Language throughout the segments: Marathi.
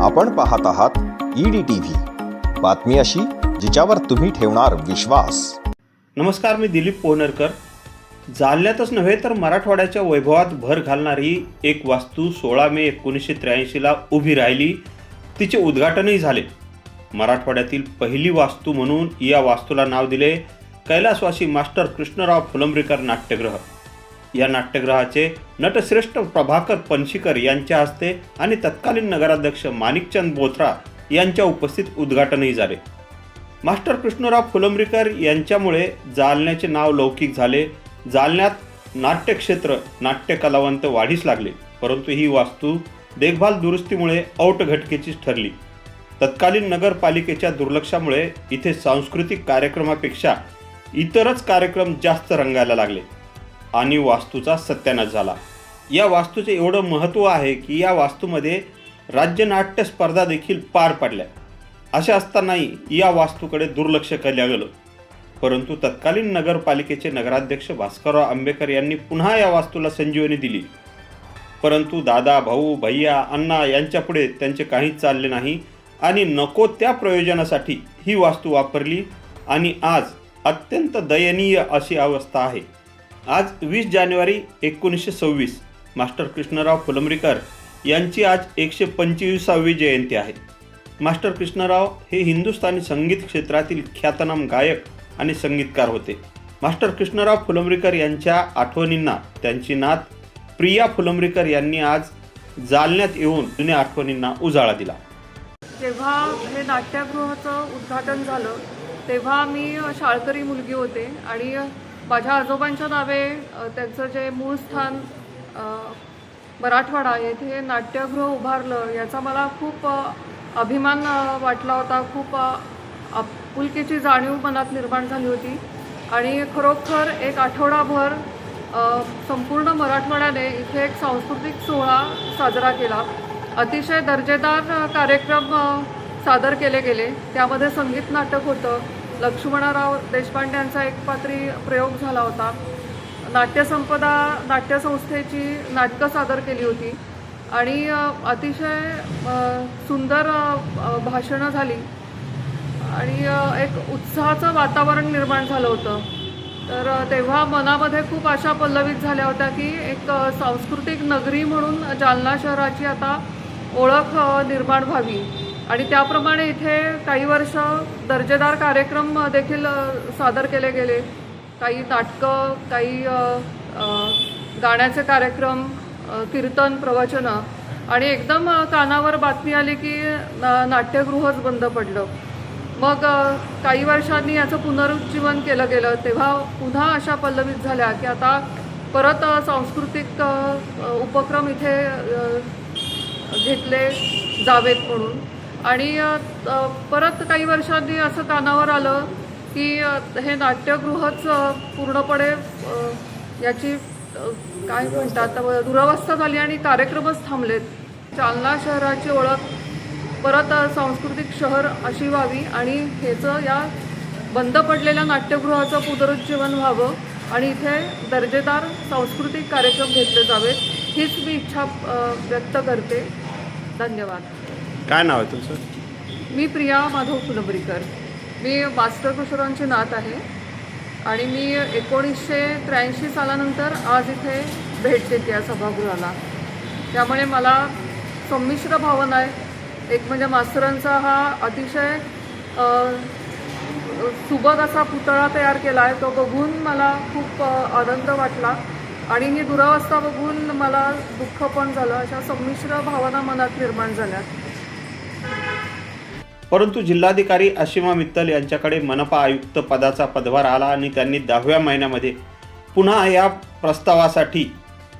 आपण पाहत आहात ईडी टीव्ही बातमी अशी जिच्यावर तुम्ही ठेवणार विश्वास. नमस्कार मी दिलीप पोहनरकर. जालन्यातच नव्हे तर मराठवाड्याच्या वैभवात भर घालणारी एक वास्तू सोळा मे एकोणीसशे त्र्याऐंशीला उभी राहिली. तिचे उद्घाटनही झाले. मराठवाड्यातील पहिली वास्तू म्हणून या वास्तूला नाव दिले कैलासवासी मास्टर कृष्णराव फुलंब्रीकर नाट्यगृह या नाट्यगृहाचे नटश्रेष्ठ प्रभाकर पणशीकर यांच्या हस्ते आणि तत्कालीन नगराध्यक्ष माणिकचंद बोथरा यांच्या उपस्थित उद्घाटनही झाले. मास्टर कृष्णराव फुलंब्रीकर यांच्यामुळे जालन्याचे नाव लौकिक झाले. जालन्यात नाट्यक्षेत्र नाट्य कलावंत वाढीस लागले परंतु ही वास्तू देखभाल दुरुस्तीमुळे औटघटकेचीच ठरली. तत्कालीन नगरपालिकेच्या दुर्लक्षामुळे इथे सांस्कृतिक कार्यक्रमापेक्षा इतरच कार्यक्रम जास्त रंगायला लागले. आणि वास्तूचा सत्यानाश झाला. या वास्तूचे एवढं महत्त्व आहे की या वास्तूमध्ये राज्य नाट्य स्पर्धा देखील पार पडल्या. अशा असतानाही या वास्तूकडे दुर्लक्ष केल्या गेलं. परंतु तत्कालीन नगरपालिकेचे नगराध्यक्ष भास्करराव आंबेकर यांनी पुन्हा या वास्तूला संजीवनी दिली. परंतु दादा भाऊ भैया अण्णा यांच्यापुढे त्यांचे काहीच चालले नाही आणि नको त्या प्रयोजनासाठी ही वास्तू वापरली आणि आज अत्यंत दयनीय अशी अवस्था आहे. आज वीस जानेवारी एकोणीसशे सव्वीस. मास्टर कृष्णराव फुलंब्रीकर यांची आज एकशे पंचवीसावी जयंती आहे. मास्टर कृष्णराव हे हिंदुस्थानी संगीत क्षेत्रातील ख्यातनाम गायक आणि संगीतकार होते. मास्टर कृष्णराव फुलंब्रीकर यांच्या आठवणींना त्यांची नात प्रिया फुलंब्रीकर यांनी आज जालन्यात येऊन जुन्या आठवणींना उजाळा दिला. जेव्हा हे नाट्यगृहाचं उद्घाटन झालं तेव्हा मी शाळकरी मुलगी होते आणि माझ्या आजोबांच्या नावे त्यांचं जे मूळ स्थान मराठवाडा येथे नाट्यगृह उभारलं याचा मला खूप अभिमान वाटला होता. खूप आपुलकीची जाणीव मनात निर्माण झाली होती. आणि खरोखर एक आठवडाभर संपूर्ण मराठवाड्याने इथे एक सांस्कृतिक सोहळा साजरा केला. अतिशय दर्जेदार कार्यक्रम सादर केले गेले. त्यामध्ये संगीत नाटक होतं. लक्ष्मणराव देशपांड्यांचा एक पात्री प्रयोग झाला होता. नाट्यसंपदा नाट्यसंस्थेची नाटकं सादर केली होती. आणि अतिशय सुंदर भाषणं झाली. आणि एक उत्साहाचं वातावरण निर्माण झालं होतं. तर तेव्हा मनामध्ये खूप आशा पल्लवित झाल्या होत्या की एक सांस्कृतिक नगरी म्हणून जालना शहराची आता ओळख निर्माण व्हावी. आणि त्याप्रमाणे इथे काही वर्ष दर्जेदार कार्यक्रम देखील सादर केले गेले. काही नाटकं काही गाण्याचे कार्यक्रम कीर्तन प्रवचनं. आणि एकदम कानावर बातमी आली की ना- नाट्यगृहच बंद पडलं. मग काही वर्षांनी याचं पुनरुज्जीवन केलं गेलं. तेव्हा पुन्हा अशा पल्लवित झाल्या की आता परत सांस्कृतिक उपक्रम इथे घेतले जावेत म्हणून. आणि परत काही वर्षांनी असं कानावर आलं की हे नाट्यगृहच पूर्णपणे याची काय म्हणतात दुरावस्था झाली आणि कार्यक्रमच थांबलेत. जालना शहराची ओळख परत सांस्कृतिक शहर अशी व्हावी आणि ह्याचं या बंद पडलेल्या नाट्यगृहाचं पुनरुज्जीवन व्हावं आणि इथे दर्जेदार सांस्कृतिक कार्यक्रम घेतले जावेत हीच मी इच्छा व्यक्त करते. धन्यवाद. काय नाव आहे तुमचं? मी प्रिया माधव फुलंब्रीकर. मी मास्टर कृष्णांची नात आहे आणि मी एकोणीसशे त्र्याऐंशी सालानंतर आज इथे भेट देते या सभागृहाला. त्यामुळे मला संमिश्र भावना आहे. एक म्हणजे मास्तरांचा हा अतिशय अ, सुबक असा पुतळा तयार केला आहे तो बघून मला खूप अ, आनंद वाटला. आणि ही दुरावस्था बघून मला दुःख पण झालं. अशा संमिश्र भावना मनात निर्माण झाल्या. परंतु जिल्हाधिकारी अशिमा मित्तल यांच्याकडे मनपा आयुक्त पदाचा पदभार आला आणि त्यांनी दहाव्या महिन्यामध्ये पुन्हा या प्रस्तावासाठी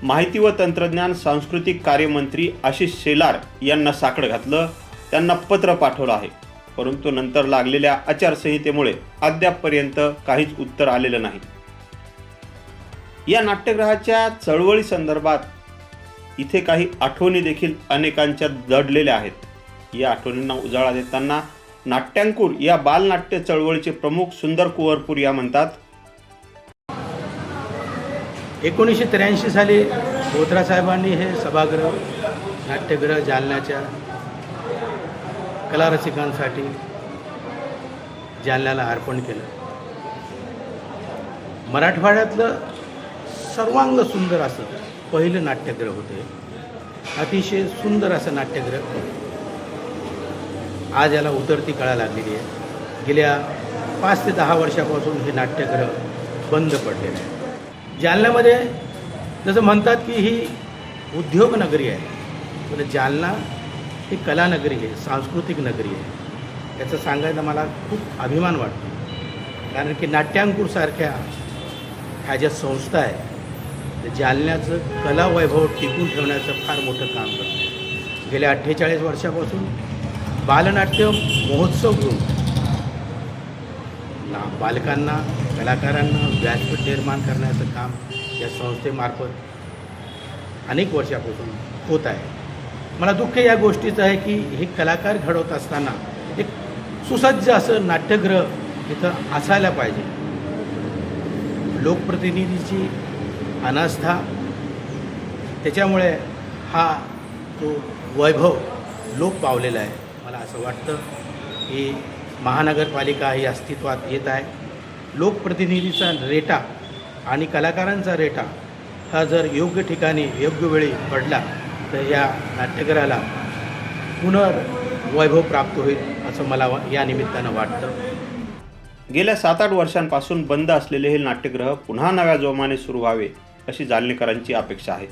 माहिती व तंत्रज्ञान सांस्कृतिक कार्यमंत्री आशिष शेलार यांना साकडं घातलं. त्यांना पत्र पाठवलं आहे. परंतु नंतर लागलेल्या आचारसंहितेमुळे अद्यापपर्यंत काहीच उत्तर आलेलं नाही. या नाट्यग्रहाच्या चळवळी संदर्भात इथे काही आठवणी देखील अनेकांच्या दडलेल्या आहेत. या आठवणींना उजाळा देताना नाट्यांकुर या बालनाट्य चळवळीचे प्रमुख सुंदर कुवरपूर या म्हणतात एकोणीसशे त्र्याऐंशी साली बोत्रा साहेबांनी हे सभागृह नाट्यगृह जालन्याच्या कलारसिकांसाठी जालन्याला अर्पण केलं. मराठवाड्यातलं सर्वांग सुंदर असं पहिलं नाट्यगृह होते. अतिशय सुंदर असं नाट्यगृह. आज याला उतरती कळा लागलेली आहे. गेल्या पाच ते दहा वर्षापासून हे नाट्यगृह बंद पडलेलं आहे जालन्यामध्ये जसं म्हणतात की ही उद्योग नगरी आहे. पण जालना ही कलानगरी आहे सांस्कृतिक नगरी आहे. याचं सांगायला मला खूप अभिमान वाटतो. कारण की नाट्यांकूरसारख्या ह्या ज्या संस्था आहेत त्या जालन्याचं कला वैभव टिकून ठेवण्याचं फार मोठं काम करतं गेल्या अठ्ठेचाळीस वर्षापासून बालनाट्य महोत्सव घेऊन ना बालकांना कलाकारांना व्यासपीठ निर्माण करण्याचं काम या संस्थेमार्फत अनेक वर्षापासून होत आहे. मला दुःख या गोष्टीचं आहे की हे कलाकार घडवत असताना एक सुसज्ज असं नाट्यगृह इथं असायला पाहिजे. लोकप्रतिनिधीची अनास्था त्याच्यामुळे हा तो वैभव लोप पावलेला आहे असं वाटतं. की महानगरपालिका ही अस्तित्वात येत आहे. लोकप्रतिनिधीचा रेटा आणि कलाकारांचा रेटा हा जर योग्य ठिकाणी योग्य वेळी पडला तर या नाट्यगृहाला पुनर्वैभव प्राप्त होईल असं मला वा- या निमित्तानं वाटतं. गेल्या सात आठ वर्षांपासून बंद असलेले हे नाट्यगृह पुन्हा नव्या जोमाने सुरू व्हावे अशी जालनेकरांची अपेक्षा आहे.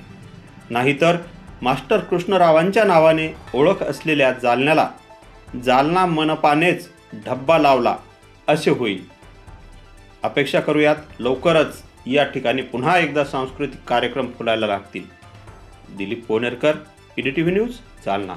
नाहीतर मास्टर कृष्णरावांच्या नावाने ओळख असलेल्या जालन्याला जालना मनपानेच ढब्बा लावला असे होईल. अपेक्षा करूयात लवकरच या ठिकाणी पुन्हा एकदा सांस्कृतिक कार्यक्रम फुलायला लागतील. Dilip Ponerkar V news Jalna.